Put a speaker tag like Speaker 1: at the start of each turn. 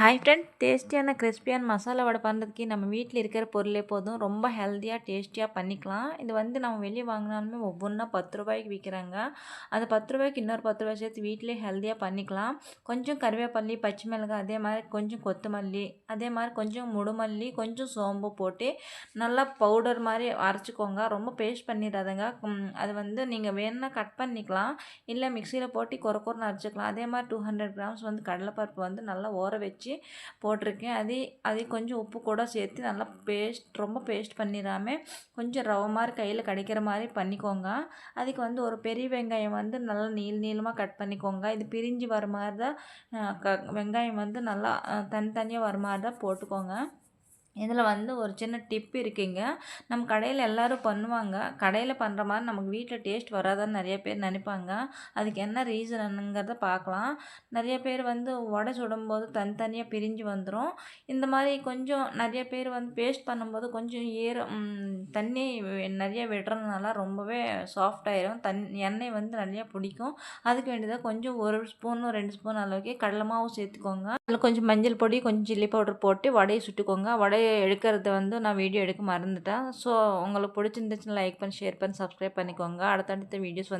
Speaker 1: Hi friend டேஸ்டியான கிறிஸ்பியான மசாலா வடை பண்ணுறதுக்கு நம்ம வீட்டில் இருக்கிற பொருளே போதும். ரொம்ப ஹெல்த்தியாக டேஸ்டியாக பண்ணிக்கலாம். இது வந்து நம்ம வெளியே வாங்கினாலுமே ஒவ்வொன்றா பத்து ரூபாய்க்கு விற்கிறாங்க அந்த பத்து ரூபாய்க்கு இன்னொரு பத்து ரூபாய் சேர்த்து வீட்டிலே ஹெல்த்தியாக பண்ணிக்கலாம். கொஞ்சம் கருவேப்பள்ளி பச்சை மிளகாய் அதே மாதிரி கொஞ்சம் கொத்தமல்லி அதே மாதிரி கொஞ்சம் முடுமல்லி கொஞ்சம் சோம்பு போட்டு நல்லா பவுடர் மாதிரி அரைச்சிக்கோங்க. ரொம்ப பேஸ்ட் பண்ணிடாதங்க. அது வந்து நீங்கள் வேணுன்னா கட் பண்ணிக்கலாம். இல்லை மிக்சியில் போட்டு குறை குறைன்னு அரைச்சிக்கலாம். அதே மாதிரி டூ ஹண்ட்ரட் கிராம்ஸ் வந்து கடலைப்பருப்பு வந்து நல்லா ஊற வச்சு வச்சு போட்டிருக்கேன். அதே அதே கொஞ்சம் உப்பு கூட சேர்த்து நல்லா பேஸ்ட் ரொம்ப பேஸ்ட் பண்ணிடாமல் கொஞ்சம் ரவை மாதிரி கையில் கிடைக்கிற மாதிரி பண்ணிக்கோங்க. அதுக்கு வந்து ஒரு பெரிய வெங்காயம் வந்து நல்லா நீள் நீளமாக கட் பண்ணிக்கோங்க. இது பிரிஞ்சு வர மாதிரி தான் க வெங்காயம் வந்து நல்லா தனித்தனியாக வர மாதிரி தான் போட்டுக்கோங்க. இதில் வந்து ஒரு சின்ன டிப் இருக்குங்க. நம்ம கடையில் எல்லோரும் பண்ணுவாங்க. கடையில் பண்ணுற மாதிரி நமக்கு வீட்டில் டேஸ்ட் வராதான்னு நிறைய பேர் நினைப்பாங்க. அதுக்கு என்ன ரீசனுங்கிறத பார்க்கலாம். நிறைய பேர் வந்து உடை சுடும்போது தனித்தனியாக பிரிஞ்சு வந்துடும் இந்த மாதிரி கொஞ்சம் நிறைய பேர் வந்து பேஸ்ட் பண்ணும்போது கொஞ்சம் ஈரம் தண்ணி நிறைய விடுறதுனால ரொம்பவே சாஃப்ட் ஆயிரும். தன் எண்ணெய் வந்து நிறையா பிடிக்கும். அதுக்கு வேண்டியதாக கொஞ்சம் ஒரு ஸ்பூனும் ரெண்டு ஸ்பூன் அளவுக்கு கடலை மாவு சேர்த்துக்கோங்க. அதில் கொஞ்சம் மஞ்சள் பொடி கொஞ்சம் சில்லி பவுடர் போட்டு வடையை சுட்டுக்கோங்க. வடையை எடுக்கிறத வந்து நான் வீடியோ எடுக்க மறந்துட்டேன். ஸோ உங்களுக்கு பிடிச்சிருந்துச்சுன்னா லைக் பண்ணி ஷேர் பண்ணி சப்ஸ்கிரைப் பண்ணிக்கோங்க. அடுத்தடுத்த வீடியோஸ் வந்து